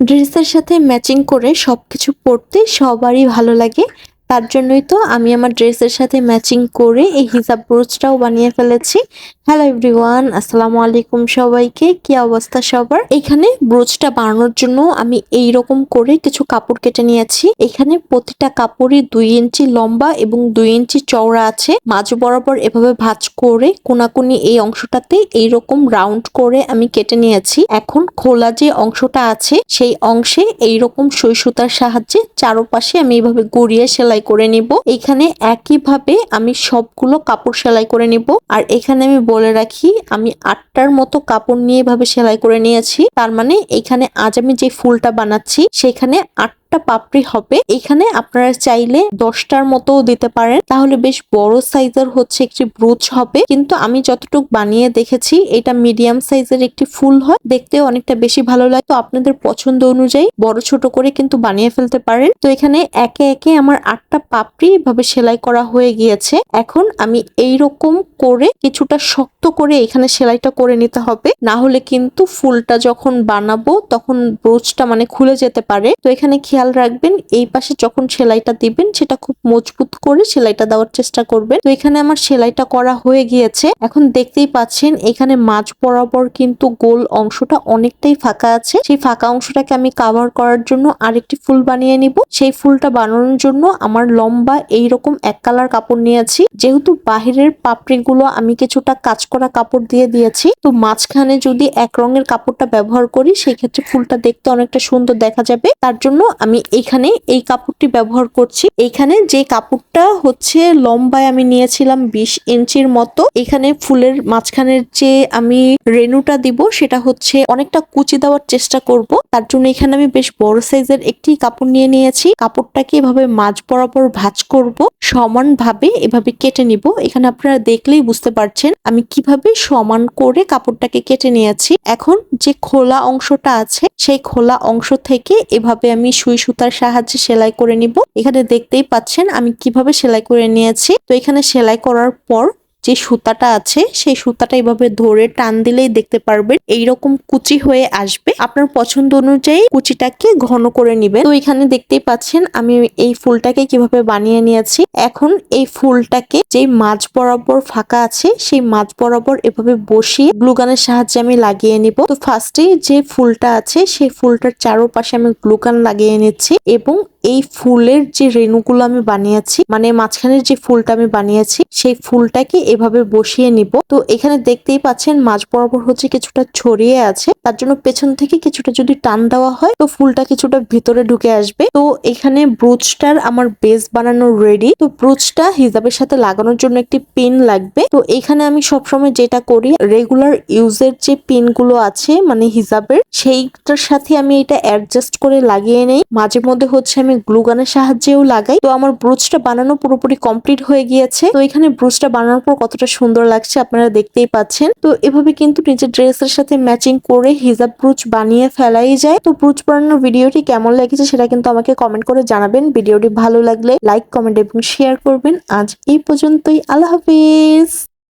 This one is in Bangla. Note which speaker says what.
Speaker 1: ড্রেসের সাথে ম্যাচিং করে সব কিছু পরতে সবারই ভালো লাগে। তার জন্যই তো আমি আমার ড্রেসের সাথে ম্যাচিং করে এই হিজাব ব্রোচটাও বানিয়ে ফেলেছি। হ্যালো এভরিওয়ান আসসালামু আলাইকুম সবাইকে। কি অবস্থা সবার? এখানে ব্রোচটা বানানোর জন্য আমি এই রকম করে কিছু কাপড় কেটে নিয়েছি। এখানে প্রতিটা কাপড়ই দুই ইঞ্চি লম্বা এবং দুই ইঞ্চি চওড়া আছে। মাঝ বরাবর এভাবে ভাঁজ করে কোনাকুনি এই অংশটাতে এইরকম রাউন্ড করে আমি কেটে নিয়েছি। এখন খোলা যে অংশটা আছে, সেই অংশে এইরকম সুই সুতার সাহায্যে চারোপাশে আমি এইভাবে গড়িয়ে সেলাই করে নিব। এখানে একইভাবে আমি সবগুলো কাপড় সেলাই করে নিব। আর এখানে আমি বলে রাখি, আমি আটটার মতো কাপড় নিয়ে এভাবে সেলাই করে নিয়েছি। তার মানে এখানে আজ আমি যে ফুলটা বানাচ্ছি, সেখানে আট একটা পাপড়ি হবে। এখানে আপনারা চাইলে দশটার মতো দিতে পারেন। তাহলে বেশ বড় সাইজের হচ্ছে একটি ব্রুচ হবে। কিন্তু আমি যতটুকু বানিয়ে দেখেছি, এটা মিডিয়াম সাইজের একটি ফুল হয়। দেখতে অনেকটা বেশি ভালো লাগে। তো আপনাদের পছন্দ অনুযায়ী বড় ছোট করে কিন্তু বানিয়ে ফেলতে পারেন। তো এখানে একে একে আমার আটটা পাপড়ি এভাবে সেলাই করা হয়ে গিয়েছে। এখন আমি এই রকম করে কিছুটা শক্ত করে এখানে সেলাইটা করে নিতে হবে। না হলে কিন্তু ফুলটা যখন বানাবো, তখন ব্রোচটা মানে খুলে যেতে পারে। তো এখানে খেয়াল খেয়াল রাখবেন, এই পাশে যখন সেলাইটা দিবেন, সেটা খুব মজবুত করে সেলাইটা দেওয়ার চেষ্টা করবেন। তো এখানে আমার সেলাইটা করা হয়ে গিয়েছে। এখন দেখতেই পাচ্ছেন, এখানে মাঝ বরাবর কিন্তু গোল অংশটা অনেকটাই ফাঁকা আছে। সেই ফাঁকা অংশটাকে আমি কাভার করার জন্য আরেকটি ফুল বানিয়ে নিব। সেই ফুলটা বানানোর জন্য আমার লম্বা এইরকম এক কালার কাপড় নিয়েছি যেহেতু বাহিরের পাপড়িগুলো আমি কিছুটা কাজ করা কাপড় দিয়ে দিয়েছি, তো মাঝখানে যদি এক রঙের কাপড়টা ব্যবহার করি, সেই ক্ষেত্রে ফুলটা দেখতে অনেকটা সুন্দর দেখা যাবে। তার জন্য আমি আমি এখানে এই কাপড়টি ব্যবহার করছি। এখানে যে কাপড়টা হচ্ছে লম্বায় আমি নিয়েছিলাম বিশ ইঞ্চির মতো। এখানে ফুলের মাঝখানের যে আমি রেনুটা দিব, সেটা হচ্ছে অনেকটা কুচি দেওয়ার চেষ্টা করব। তার জন্য এখানে আমি বেশ বড় সাইজের একটি কাপড় নিয়ে নিয়েছি। কাপড়টাকে এভাবে মাঝ বরাবর ভাঁজ করব। সমান ভাবে এভাবে কেটে নিব। এখানে আপনারা দেখলেই বুঝতে পারছেন আমি কীভাবে সমান করে কাপড়টাকে কেটে নিয়েছি। এখন যে খোলা অংশটা আছে, সেই খোলা অংশ থেকে এভাবে আমি সুই সুতার সাহায্যে সেলাই করে নিব। এখানে দেখতেই পাচ্ছেন আমি কীভাবে সেলাই করে নিয়েছি। তো এখানে সেলাই করার পর যে সুতাটা আছে, সেই সুতাটা এভাবে ধরে টান দিলেই দেখতে পারবেন এইরকম কুচি হয়ে আসবে। আপনার পছন্দ অনুযায়ী কুচিটাকে ঘন করে নিবেন। তো এখানে দেখতেই পাচ্ছেন আমি এই ফুলটাকে কীভাবে বানিয়ে নিয়েছি। এখন এই ফুলটাকে যে মাঝ বরাবর ফাঁকা আছে, সেই মাঝ বরাবর এভাবে বসিয়ে গ্লুগানের সাহায্যে আমি লাগিয়ে নিব। তো ফার্স্টে যে ফুলটা আছে, সেই ফুলটার চারোপাশে আমি গ্লুগান লাগিয়ে নিচ্ছি এবং এই ফুলের যে রেণুগুলো আমি বানিয়েছি মানে মাঝখানের যে ফুলটা আমি বানিয়েছি, সেই ফুলটাকে এভাবে বসিয়ে নিব। তো এখানে দেখতেই পাচ্ছেন মাঝ বরাবর হচ্ছে কিছুটা ছড়িয়ে আছে। তার জন্য পেছন থেকে কিছুটা যদি টান দেওয়া হয়, তো ফুলটা কিছুটা ভিতরে ঢুকে আসবে। তো এখানে ব্রুচটার আমার বেস বানানো রেডি তো ব্রুচটা হিজাবের সাথে লাগানোর জন্য একটি পিন লাগবে। তো এখানে আমি সবসময় যেটা করি রেগুলার ইউজের যে পিনগুলো আছে মানে হিজাবের, সেইটার সাথে আমি এটা অ্যাডজাস্ট করে লাগিয়ে নেই। মাঝে মধ্যে হচ্ছে আমি গ্লুগানের সাহায্যেও লাগাই। তো আমার ব্রুচটা বানানো পুরোপুরি কমপ্লিট হয়ে গিয়েছে। তো এখানে ব্রুচটা বানানোর পর কতটা সুন্দর লাগছে আপনারা দেখতেই পাচ্ছেন। তো এভাবে কিন্তু নিজের ড্রেসের সাথে ম্যাচিং করে হিজাব ব্রুচ বানিয়ে ফেলাই যায়। তো ব্রুচ বানানোর ভিডিওটি কেমন লেগেছে সেটা কিন্তু আমাকে কমেন্ট করে জানাবেন। ভিডিওটি ভালো লাগলে লাইক, কমেন্ট এবং শেয়ার করবেন। আজ এই পর্যন্তই। আল্লাহ হাফিজ।